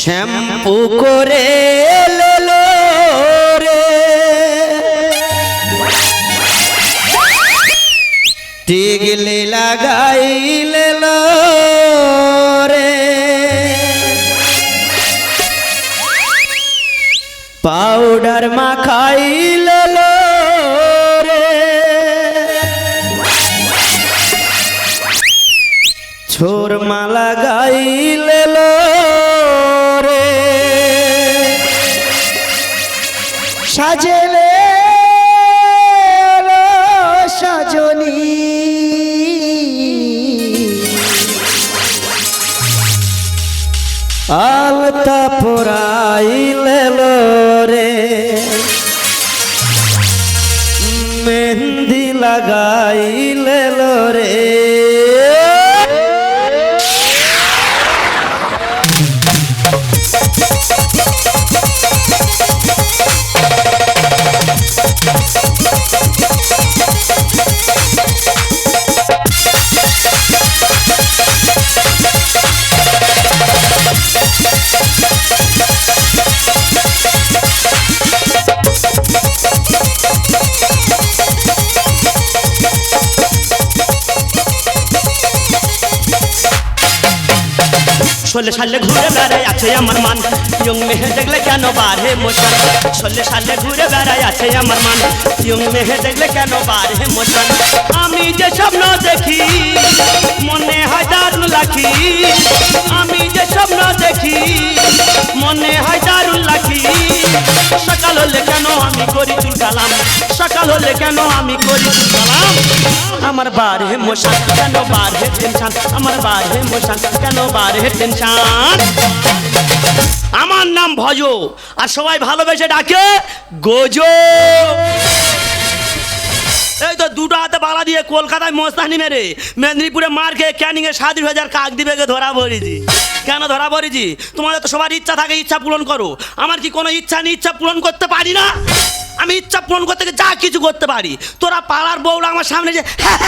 Shampoo করে টিগলি লাগাই লেলো রে। পাউডার মাখাই লেলো রে। ছোর মালা গাইলে ষোলো সালে ঘুরে বেড়াই আছে আমার মান। ইয়ং মেহে দেখলে কেন বাড়ে মোশন ষোলো সালে ঘুরে বেড়াই আছে আমার মান। ইয়ং মেহে দেখলে কেন বাড়ে মোশন আমি যে স্বপ্ন দেখি, মনে হয় দারুণ লাখি আমি যে স্বপ্ন দেখি, মনে হয় দারুণ লাখি সকাল হলে কেন আমি করি চুল কালাম সকাল হলে কেন আমি করি? কালাম আমার বারে মোশান কেন বারে টেনশন? আমার বারে মোশান কেন বারে টেনশন? আমার নাম ভজ। আর সবাই ভালোবেসে ডাকে, গোজো। এই তো দুটো হাতে বালা দিয়ে কলকাতায় মস্তানি মেরে মেদিনীপুরে মার খেয়ে ক্যানিং এ সাত হাজার কাক দিবেকে ধরা পড়েছি কেন ধরা পড়েছি তোমাদের তো সবার ইচ্ছা থাকে ইচ্ছা পূরণ করো আমার কি কোনো ইচ্ছা নেই ইচ্ছা পূরণ করতে পারি না আমি ইচ্ছা পূরণ করতে যা কিছু করতে পারি তোরা পালার বউরা আমার সামনে যে হ্যাঁ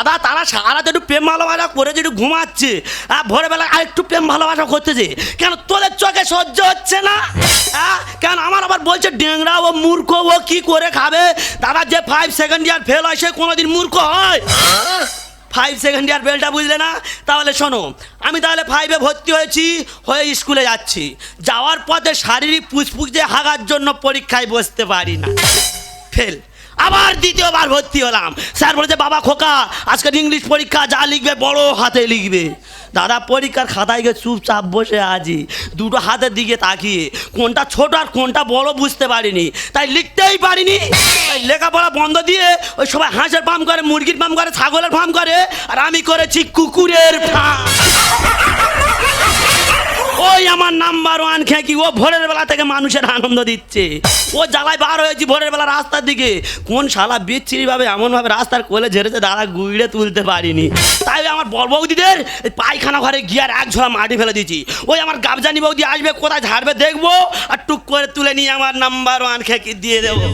দাদা, তারা সারা একটু প্রেম ভালোবাসা করে একটু ঘুমাচ্ছে, আর ভোরবেলা আর একটু প্রেম ভালোবাসা করতেছে, কেন তোদের চোখে সহ্য হচ্ছে না? হ্যাঁ? কেন আমার আবার বলছে, ডেংরা ও মূর্খ ও কি করে খাবে? দাদা, যে ফাইভ সেকেন্ড ইয়ার ফেল হয়, সে কোনোদিন মূর্খ হয়। ফাইভ সেকেন্ড ইয়ার বেলটা বুঝলে না? তাহলে শোনো, আমি তাহলে ফাইভে ভর্তি হয়েছি, হয়ে স্কুলে যাচ্ছি। যাওয়ার পথে শারীরিক পুষ্পুক যে হাগার জন্য পরীক্ষায় বসতে পারি না। ফেল আবার দ্বিতীয়বার ভর্তি হলাম। স্যার বলেছে, বাবা খোকা আজকে ইংলিশ পরীক্ষা যা লিখবে বড় হাতে লিখবে। দাদা, পরীক্ষার খাতায় গিয়ে চুপচাপ বসে আছি, দুটো হাতের দিকে তাকিয়ে। কোনটা ছোট আর কোনটা বড় বুঝতে পারিনি, তাই লিখতেই পারিনি। তাই লেখাপড়া বন্ধ দিয়ে ওই সবাই হাঁসের ফার্ম করে, মুরগির ফার্ম করে, ছাগলের ফার্ম করে, আর আমি করেছি কুকুরের ফার্ম। ওই আমার নাম্বার ওয়ান খেকি ও ভোরের বেলা থেকে মানুষের আনন্দ দিচ্ছে। ও জ্বালায় বার হয়েছি ভোরের বেলা রাস্তার দিকে। কোন শালা বিচ্ছিরি ভাবে এমনভাবে রাস্তার কোলে ঝেড়েছে দাদা গুইড়ে তুলতে পারিনি। তাই আমার বড় বৌদিদের পায়খানা ঘরে গিয়ে আর এক ঝোড়া মাটি ফেলে দিয়েছি। ওই আমার গাবজানি বৌদি আসবে, কোথায় ঝাড়বে দেখব? আর টুক করে তুলে নিয়ে আমার নাম্বার ওয়ান খেকি দিয়ে দেবো?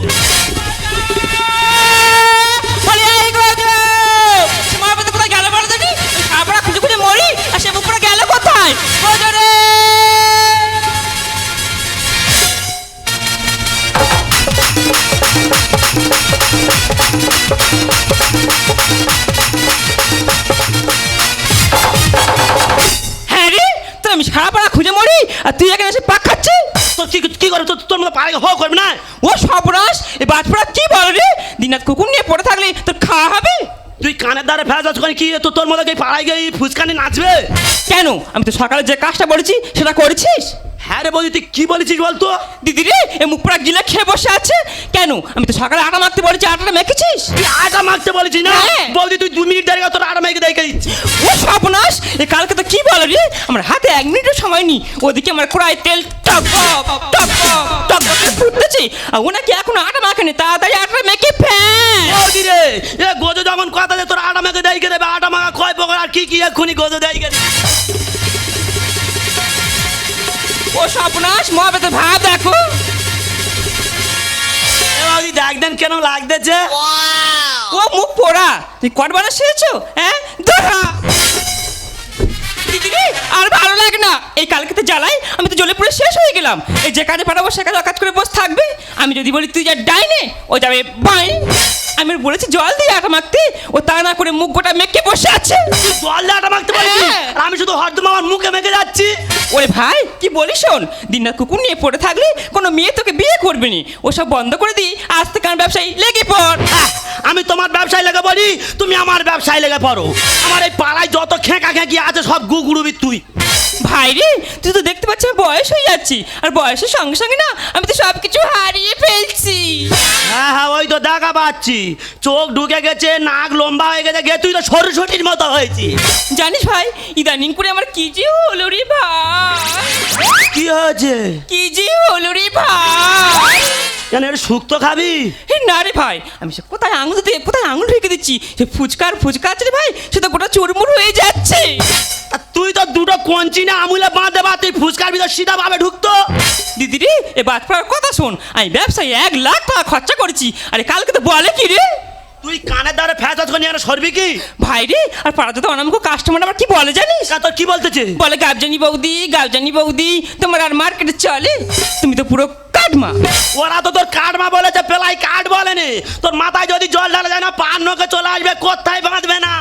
দিনাত কুকুর নিয়ে পড়ে থাকলে তোর খাওয়া হবে? তুই কানের দ্বারে ফেরাজ করে কি তো তোর মতো পাড়ায় গিয়ে ফুচকানি নাচবে? কেন? আমি তো সকালে যে কাজটা বলেছি সেটা করেছিস? হ্যাঁ রে বৌদি তুই কি বলেছিস বলতো? দিদি রে এ মুখ পোড়া গিলে খেয়ে বসে আছে। কেন? আমি তো সকালে আটা মাখতে বলেছি আটাটা মেখেছিস? তুই আটা মাখতে বলেছিস না? হ্যাঁ। বৌদি তুই দু মিনিট দেরি তোর আটা মেখে দেখে দিচ্ছি ও সর্বনাশ! এ কালকে তো কি বলে রে? আমার হাতে এক মিনিটের সময় নি ওদিকে আমার কড়াই তেল টক টক টক টক করে ফুটতেছে। আর ও নাকি এখনও আটা মাখেনি তাড়াতাড়ি আটা মেখে বৌদি রে এ গোজো যখন কথা দে তোর আটা মেখে দেখে দেবে। আটা মাখা কয় পকড় আর কি কি এক্ষুনি গোজো দেখে দেবে? ও সর্বনাশ মহাবেতে ভাব দেখো। এ বৌদি দেখ দেন কেন লাগতেছে। ও মুখ পোড়া তুই কট বানা শিখেছো? হ্যাঁ? রে, আর ভালো লাগে না। এই কালকে তো জ্বালাই আমি তো জ্বলে পুরো শেষ হয়ে গেলাম। এই যে কাজে পাঠাবো সে কাজে করে বসে থাকবে। আমি যদি বলি তুই যা ডাইনে ও যাবে বাই আমি বলেছি জল দিয়ে আটা মাখতে। ও তা না করে মুখ গোটা মেখে বসে আছে। তুই জল লাটা মাখতে পারবি হ্যাঁ। আমি শুধু হরদম আমার মুখে মেখে যাচ্ছি। ওরে ভাই কি বলিস শোন? দিনরাত কুকুর নিয়ে পড়ে থাকলে কোনো মেয়ে তোকে বিয়ে করবে নি। ওসব বন্ধ করে দিই আজ থেকে আমার ব্যবসায়ী লেগে পড়। আমি তোমার ব্যবসায় লেগে পড়ি তুমি আমার ব্যবসায় লেগে পড়ো। আমার এই পাড়ায় যত খেঁকা খেঁকি আছে সব গুগুড়ুবি তুই। ভাই রে তুই তো দেখতে পাচ্ছিস বয়স হয়ে যাচ্ছি। আর বয়সের সঙ্গে সঙ্গে না আমি তো সব কিছু হারিয়ে ফেলছি। হ্যাঁ হ্যাঁ ওই তো দেখা পাচ্ছি। চোখ ঢুকে গেছে নাক লম্বা হয়ে গেছে গে তুই তো সরস্বতীর মতো হয়েছি। জানিস ভাই ইদানিং করে আমার কি যে হলো রে ভাই? কি হয়েছে? কি যে হলো রে ভাই? কেন এটা শুক্তো খাবি? হে না রে ভাই আমি সে কোথায় আঙুল দিয়ে কোথায় আঙুল ঢেকে দিচ্ছি? সে ফুচকার ফুচকা আছে রে ভাই সে তো গোটা চুরমুর হয়ে যাচ্ছে। আর তুই তো দুটো কঞ্চি না আমুলে বাঁধে বা তুই ফুচকার ভিতর সিধা ভাবে ঢুকতো? দিদি রে এ বাদ কথা শোন আমি ব্যবসায় এক লাখ টাকা খরচা করেছি। আরে কালকে তো বলে কি রে? তুই কানের দ্বারে ফ্যাচ করে নিয়ে সরবি কি? ভাই রে আর পাড়াতে তো অনামক কাস্টমার আবার কি বলে জানিস? তোর কি বলতেছে? বলে গাবজানি বৌদি গাবজানি বৌদি তোমার আর মার্কেটে চলে? তুমি তো পুরো কাটমা। ওরা তো তোর কাঠমা বলেছে পেলাই কাঠ বলেনি। তোর মাথায় যদি জল ঢালা যায় না পান নকে চলে আসবে কোথায় বাঁধবে না?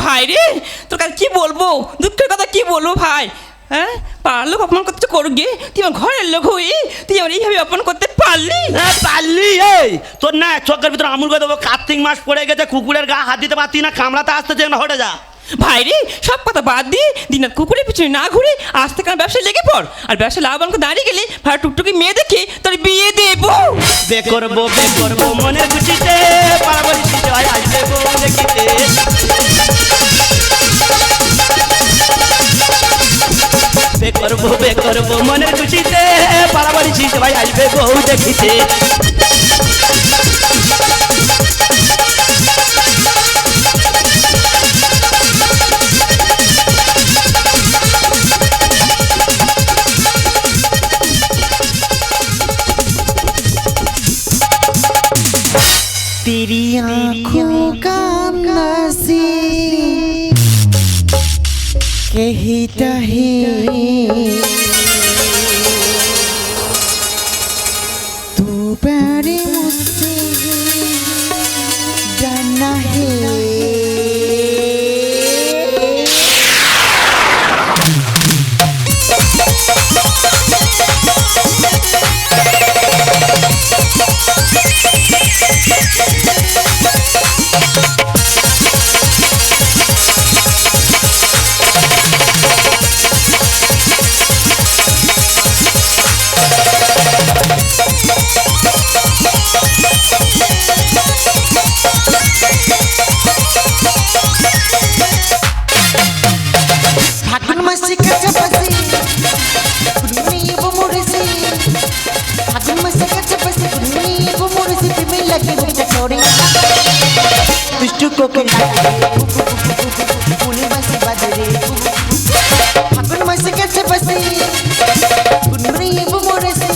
ভাই রে তোর কাছে কি বলব? দুঃখের কথা কি বলব ভাই? হ্যাঁ? পাড়ার লোক অপমান করতে করুক গে তুই আমার ঘরের লোক হয়ে তুই আমার এইভাবে অপমান করতে পারলি? এ, পারলি? এই তোর না চোখের ভিতরে আমুল করে দেবো। কার্তিক মাস পড়ে গেছে কুকুরের গা হাত দিতে পারতি না কামড়াতে আসতেছে না হটে যা। ভাই রে সব কথা বাদ দিয়ে দিনার কুকুরের পিছনে না ঘুরে আজ থেকে আমার ব্যবসায় লেগে পড়। আর ব্যবসা লাভ অঙ্ক দাঁড়িয়ে গেলে ভাই টুকটুকি মেয়ে দেখে তোর বিয়ে দেবো। বে করব বে করব মনের খুশিতে পারাবরি জয় আসবে দেখিতে। বে করবো বে করবো মনের খুশিতে পারাবরি জয় আসবে বউ দেখিতে तेरी आंखों का नसीब কেহি তাহি মাসে কাছাকাছি ঘুমিয়ে মরেছি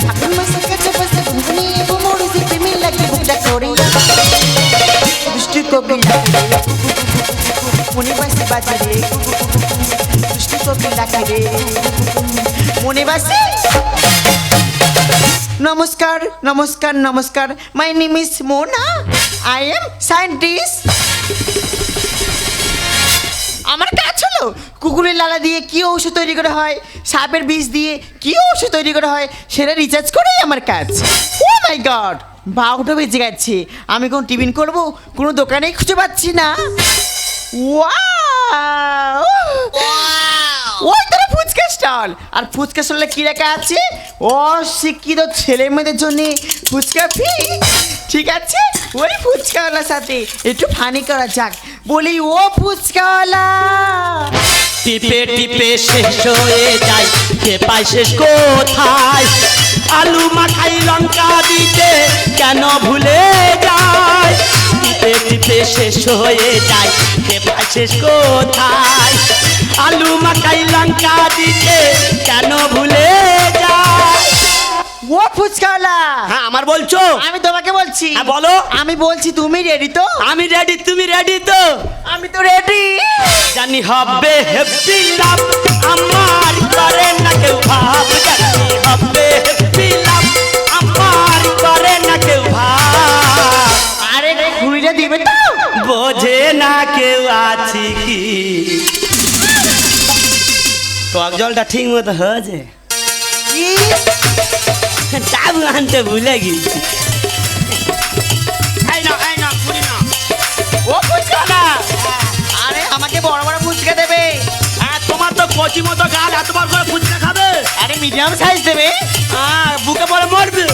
ফাগুন মাসে কাছাকাছি ঘুমিয়ে মরেছি প্রেমে লাগে বুকটা চড়ে দুষ্টু কোকে মনে বাসে বাজারে দুষ্টু কোকিল ডাকে রে মনে বাসে নমস্কার নমস্কার নমস্কার my name is Mona I am scientist আমার কাজ হলো কুকুরের লালা দিয়ে কি ঔষধ তৈরি করা হয়? সাপের বিষ দিয়ে কি ঔষধ তৈরি করা হয়? সেটা রিচার্জ করেই আমার কাজ। ও মাই গড বারোটা বেঁচে গেছে। আমি কোন টিফিন করব, কোনো দোকানেই খুঁজে পাচ্ছি না। ওয়া ফুচকা স্টল? আর ফুচকা স্টলে কি লেখা আছে? অশিক্ষিত ছেলে মেয়েদের জন্য ফুচকা ফ্রি ঠিক আছে? ওই ফুচকাওয়ালার সাথে একটু ফানি করা যাক। বলি, ও ফুচকাওয়ালা! টিপে টিপে শেষ হয়ে যায়। কে পায় শেষ কোথায়? আলু মাখাই লঙ্কা দিতে কেন ভুলে যায়? টিপে টিপে শেষ হয়ে যায়। দেবা শেষ কোথায়? আলু মাখাই লঙ্কা দিতে কেন ভুলে ও ফুচকালা হ্যাঁ আমার বলছো? আমি তোমাকে বলছি। হ্যাঁ, বলো। আমি বলছি তুমি রেডি তো? আমি রেডি তুমি রেডি তো? আমি তো রেডি জানি হবে হ্যাপি লাভ আমার করে না কেউ ভাব জানি হবে কেউ আছি কি? টক জলটা ঠিক মতো হয়েছে। ডাবু আনতে ভুলে গেছি। আর হ্যাঁ, তোমার তো খাবে? আরে মিডিয়াম সাইজ দেবে। আর বুকে পরে মরবে।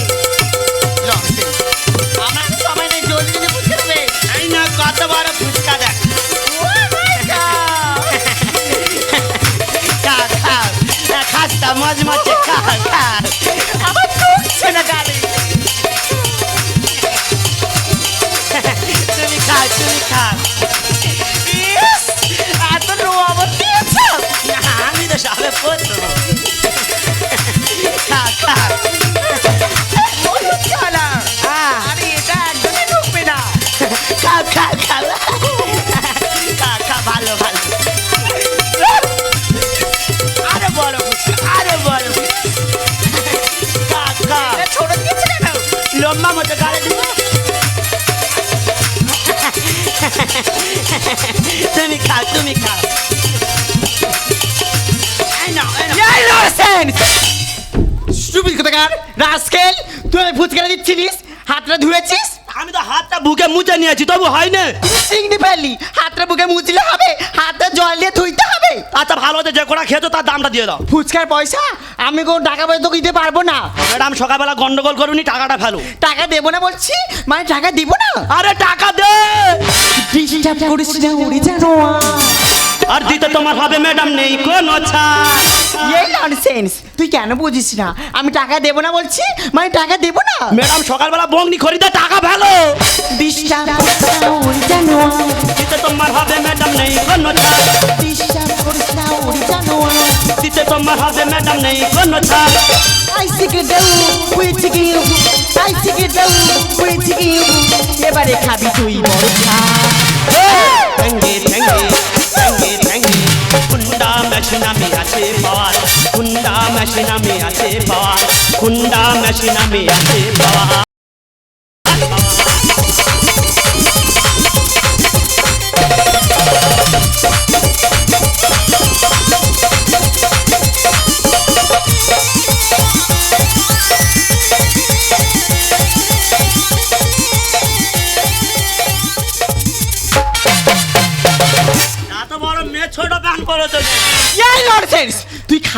কত বড় খাস্তা মজ মজে খা খা। আমার ঢুকছে না গালে। তুমি খা তুমি খা। ইস, এত লো আবার দিয়েছ? না, আমি তো সবে পড়তো। খা খা। তুমি নরসেন্স স্টুপিড কোথাকার রাস্কেল তুই ফুচকা দিচ্ছিলিস হাতটা ধুয়েছিস আমি তো হাতটা বুকে মুছে নিয়েছি তবু হয় না চিংড়ি ফেললি। হাতটা বুকে মুছলে হবে হাতটা জল দিয়ে ধুইতে হবে। আচ্ছা ভালো হচ্ছে যে কোটা খেতো তার দামটা দিয়ে দাও। ফুচকার পয়সা? আমি কোনো টাকা পয়সা তোকে দিতে পারব না। ম্যাডাম সকালবেলা গন্ডগোল করুনি টাকাটা ফেলো। টাকা দেবো না বলছি মানে টাকা দিব না? আরে টাকা দে! ডিস্টার্ব করিস না উড়ে জানো আর দিতে তোমার হবে ম্যাডাম নেই কোনো ছাড়। এই ননসেন্স তুই কেন বুঝিস না? আমি টাকা দেবো না বলছি? মানে টাকা দেবো না? ম্যাডাম সকালবেলা বংনি খরিদে টাকা ভালো। জানো দিতে তোমার হবে ম্যাডাম নেই কোনো ছাড়। জানো দিতে তোমার হবে ম্যাডাম নেই কোনো ছাড়. এবারে খাবি তুই বড় খা ঠ্যাঙ্গে ঠ্যাঙ্গে ঠ্যাঙ্গে ঠ্যাঙ্গে কুন্ডা মেশিন আমি আছে পাওয়ার কুন্ডা মেশিন আমি আছে পাওয়ার কুন্ডা মেশিন আমি আছে পাওয়ার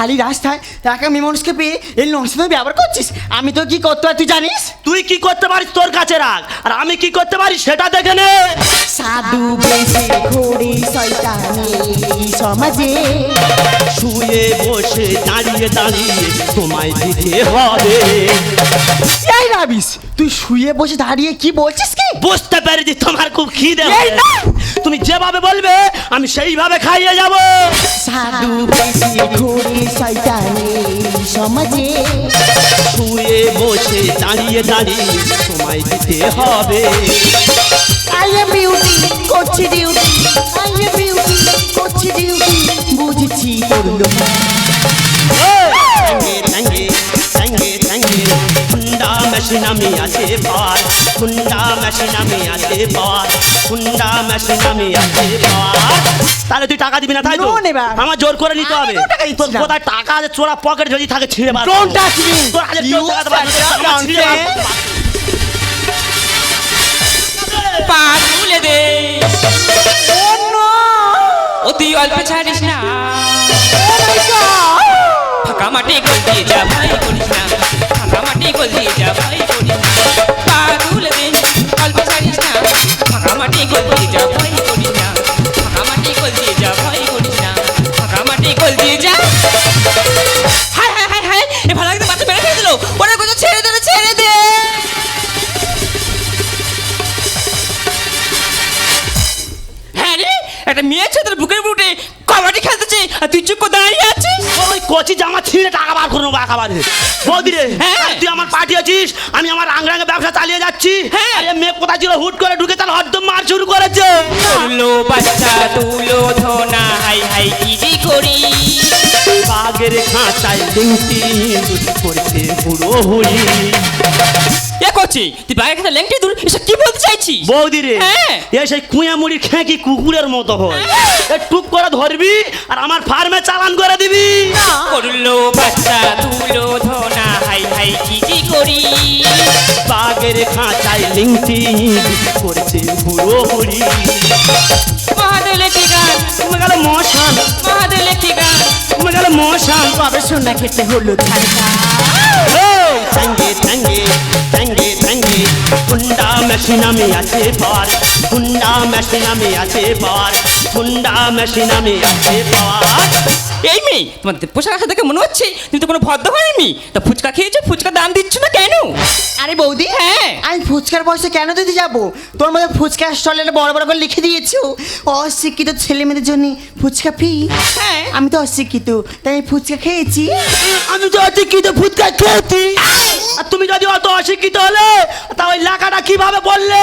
খালি রাস্তায় টাকা মানুষকে পেয়ে এই ননসেন্স ব্যবহার করছিস। আমি তো কি করতে পারি তুই জানিস? তুই কি করতে পারিস তোর কাছে রাখ। আর আমি কি করতে পারি সেটা দেখে নে। সাধু বেশে ঘোড়ে শয়তানি সমাজে। শুয়ে বসে দাঁড়িয়ে দাঁড়িয়ে তোমায় দিতে হবে। এই রাবিস তুই শুয়ে বসে দাঁড়িয়ে কি বলছিস কি? বুঝতে পেরেছি তোমার খুব খিদে এই না! তুমি যেভাবে বলবে আমি সেইভাবে খাইয়ে যাব। সাধু বেশে ঘোড়ে শয়তানি সমাজে। শুয়ে বসে দাঁড়িয়ে দাঁড়িয়ে সময় দিতে হবে। আই এম বিউটি করছি ডিউটি আই এম বিউটি করছি ডিউটি বুঝছি তোর লোক সঙ্গে মেশিন আমি আছে পার। হুন্ডা মেশিন আমি আছে পার। হুন্ডা মেশিন আমি আছে পার। তাহলে তুই টাকা দিবি না তাই তো. আমার জোর করে নিতে হবে। তোর। কোথায় টাকা আছে চোরা পকেট যদি থাকে ছিঁড়ে বার Don't touch me. তোর nonsense. পা তুলে দে। অতি অল্প ছাড়িস না। ফাঁকা মাটি গোল দিয়ে যা ভাই করিস না ফাঁকা মাটি গোল দিয়ে যা ভাই করিস না পা তুলে দে অল্প ছাড়িস না ফাঁকা মাটি করে নেব বৌদি রে হ্যাঁ। তুই আমার পাঠিয়েছিস আমি আমার আংরাঙ্গে ব্যবসা চালিয়ে যাচ্ছি। হ্যাঁ। আর মেয়ে কোথায় ছিল? হুট করে ঢুকে তার হদ্দ মার শুরু করেছে। তুলো বাচ্চা তুলো ধোনা হাই হাই কি করি। বাগের খাঁচায় ডিংটি করছে বুড়ো হুড়ি। এ করছি তুই বাইরে খেতে লেংটি দূর এসব কি বলতে চাইছিস? বৌদি রে হ্যাঁ। এ সেই কুঁয়া মুড়ি খেঁকি কুকুরের মতো হয়। এ টুক করে ধরবি আর আমার ফার্মে চালান করে দিবি। হলো বাচ্চা দুলো ধনা হাই হাই কি কি করি। বাগের খাঁচায় লিংটি করেছে হুড়ো হুড়ি মহাদেলে কি গান তুমি গেল মশান মহাদেলে কি গান তুমি গেল মশান কবে সোনা খেতে হলো ঠান্ডা থ্যাঙ্গে থ্যাঙ্গে থ্যাঙ্গে হুন্ডা মেশিন আমি আছে পাওয়ার হুন্ডা মেশিন আমি আছে পাওয়ার হুন্ডা মেশিন আমি আছে পাওয়ার এই মেয়ে তোমার পোশাক আশা দেখে মনে হচ্ছে তুমি তো কোনো ভদ্র হয়নি। তা ফুচকা খেয়েছো? ফুচকা দাম দিচ্ছ না কেন? আরে বৌদি হ্যাঁ। আমি ফুচকার পয়সা কেন দিতে যাব? তোর মধ্যে ফুচকা স্টলে বড় বড় করে লিখে দিয়েছ। অশিক্ষিত ছেলে মেয়েদের জন্য ফুচকা ফ্রি। হ্যাঁ। আমি তো অশিক্ষিত তাই আমি ফুচকা খেয়েছি। আমি তো অশিক্ষিত ফুটকা খেয়েছি। আর তুমি যদি অত অশিক্ষিত হলে তা ওই লেখাটা কীভাবে বললে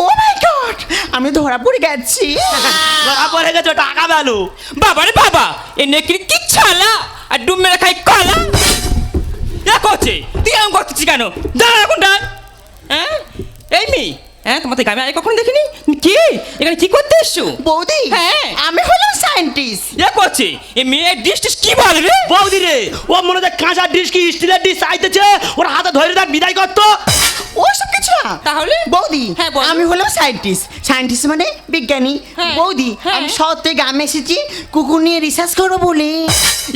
ও মাই গড আমি ধরা পড়ে গেছি। ধরা পড়ে গেছো টাকা বেলো বাবা রে বাবা এ নেকড়ি কি ছালা? আর ডুব মেরে খাই কলা? এ করছে? তুই এরকম করতেছি কেন? দাঁড়া এখন ডান হ্যাঁ? এই মেয়ে। হ্যাঁ তোমাদের গ্রামে আগে কখনো দেখিনি? কি? এখানে কি করতে এসছো? বৌদি হ্যাঁ। আমি হলাম সায়েন্টিস্ট এ করছে? এ মেয়ের ডিশ টিশ কি বলে রে? বৌদি রে ও মনে হচ্ছে কাঁচা ডিস কি স্টিলের ডিস চাইতেছে ওর হাতে ধরে দেখ বিদায় করতো। ওসব কিছু না তাহলে? বৌদি হ্যাঁ, বলো। আমি হলাম সায়েন্টিস্ট সায়েন্টিস্ট মানে বিজ্ঞানী হ্যাঁ, বৌদি হ্যাঁ। আমি শহর থেকে গ্রামে এসেছি কুকুর নিয়ে রিসার্চ করব বলে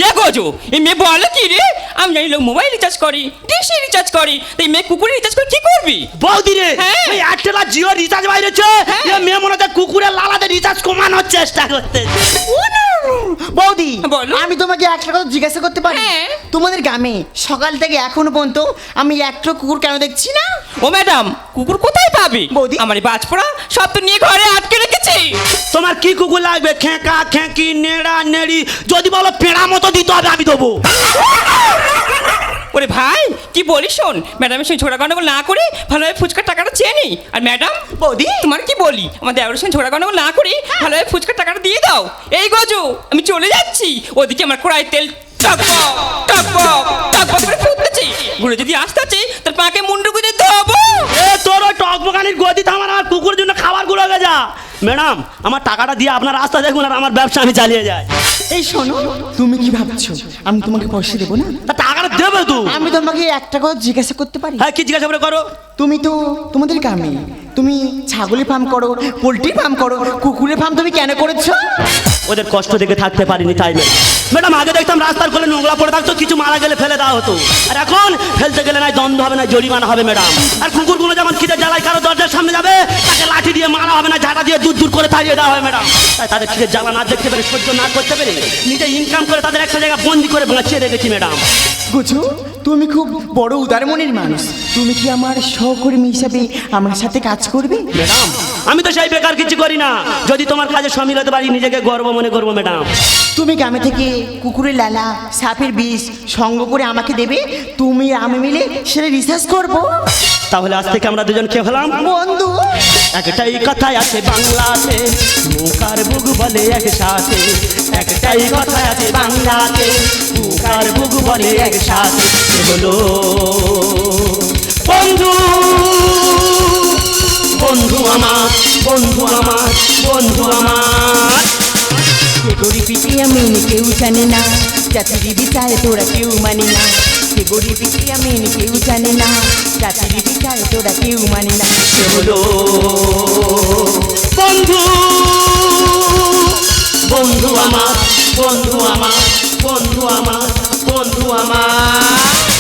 এ গোজো এই মেয়ে বলে কি রে আমি জানি লোক মোবাইল রিচার্জ করি ডিশে রিচার্জ করি তো এই মেয়ে কুকুরে রিচার্জ করে কি করবি বৌদি রে হ্যাঁ। ওই এয়ারটেল আর জিও রিচার্জ বাইরেছে হ্যাঁ। এ মেয়ে মনে হচ্ছে কুকুরের লালাতে রিচার্জ কমানোর চেষ্টা করতে ও বৌদি। আমি তোমাকে একটা কথা জিজ্ঞাসা করতে পারি হ্যাঁ। তোমাদের গ্রামে সকাল থেকে এখনও পর্যন্ত আমি একটা কুকুর কেন দেখছি না ও ম্যাডাম কুকুর কোথায় পাবি বৌদি। আমার এই বাজপড়া সব তো নিয়ে ঘরে আটকে রেখেছি তোমার কি কুকুর লাগবে খেঁকা খেঁকি নেড়া নেড়ি যদি বলো পেড়া মতো দিতে হবে আমি দেবো ওরে ভাই কি বলি শোন? ম্যাডামের সঙ্গে ঝোড়া গন্ডগোল না করে ভালোভাবে ফুচকার টাকাটা চেয়ে নিই আর ম্যাডাম বৌদি। তোমার কি বলি? আমার দেওয়ার সঙ্গে ঝোড়া গন্ডগোল না করে ভালোভাবে ফুচকার টাকাটা দিয়ে দাও। এই গজু আমি চলে যাচ্ছি। ওদিকে আমার কড়াই তেল টকবক টকবক টকবক করে ফুটতেছে। ঘুরে যদি আসতে আছে তার পাকে মুন্ডু গুঁজে দেবো। এ তোর ওই টকবকানির গদি থামার আমার কুকুরের জন্য খাবারগুলো হয়ে যা ম্যাডাম আমার টাকাটা দিয়ে আপনার রাস্তা দেখুন আর আমার ব্যবসা আমি চালিয়ে যাই। এই শোনো তুমি কি ভাবছ? আমি তোমাকে পয়সা দেবো না? তা দেবে তো। আমি তোমাকে একটা কথা জিজ্ঞাসা করতে পারি? হ্যাঁ কি জিজ্ঞাসা করে করো? তুমি তো তোমাদের গ্রামে তুমি ছাগলের ফার্ম করো পোলট্রি ফার্ম করো কুকুরের ফার্ম তুমি কেন করেছ? ওদের কষ্ট দেখে থাকতে পারিনি তাই ম্যাডাম আগে দেখতাম রাস্তার কোলে নোংরা পড়ে থাকতো কিছু মারা গেলে ফেলে দেওয়া হতো। আর এখন ফেলতে গেলে নাই দ্বন্দ্ব হবে না জরিমানা হবে ম্যাডাম। আর কুকুরগুলো যেমন খিদে জ্বালায় কারও দরজার সামনে যাবে তাকে লাঠি দিয়ে মারা হবে না ঝাঁটা দিয়ে দূর দূর করে তাড়িয়ে দেওয়া হবে ম্যাডাম। তাই তাদের খিদে জ্বালা না দেখতে পেরে সহ্য না করতে পেরে নিজে ইনকাম করে তাদের একটা জায়গা বন্দি করে বাঁচিয়ে রেখেছি ম্যাডাম। গুছু তুমি খুব বড় উদারমনের মানুষ। তুমি কি আমার সহকর্মী হিসাবে আমার সাথে কাজ করবে? ম্যাডাম আমি তো সেই বেকার কিছু করি না। যদি তোমার কাজে সামিল হতে পারি নিজেকে গর্ব মনে করব ম্যাডাম। তুমি গ্রামে থেকে কুকুরের লালা সাপের বিষ সঙ্গ করে আমাকে দেবে? তুমি আমি মিলে সেটা রিসার্চ করব? তাহলে আজ থেকে আমরা দুজন খেয়ে ফেলাম। বন্ধু, একটাই কথা আছে বাংলাতে মুখার বুক বলে একসাথে। একটাই কথা আছে বাংলাতে মুখার বুক বলে একসাথে। হলো বন্ধু বন্ধু আমার বন্ধু আমার বন্ধু আমার। সে গরিবিটি আমি কেউ জানি না? চাকরি বিচারে তোরা কেউ মানি না। সে গরিবিটি আমি কেউ জানে না চাকরি বিচারে তোরা কেউ মানে না সে হলো বন্ধু বন্ধু আমার বন্ধু আমার বন্ধু আমার বন্ধু আমার।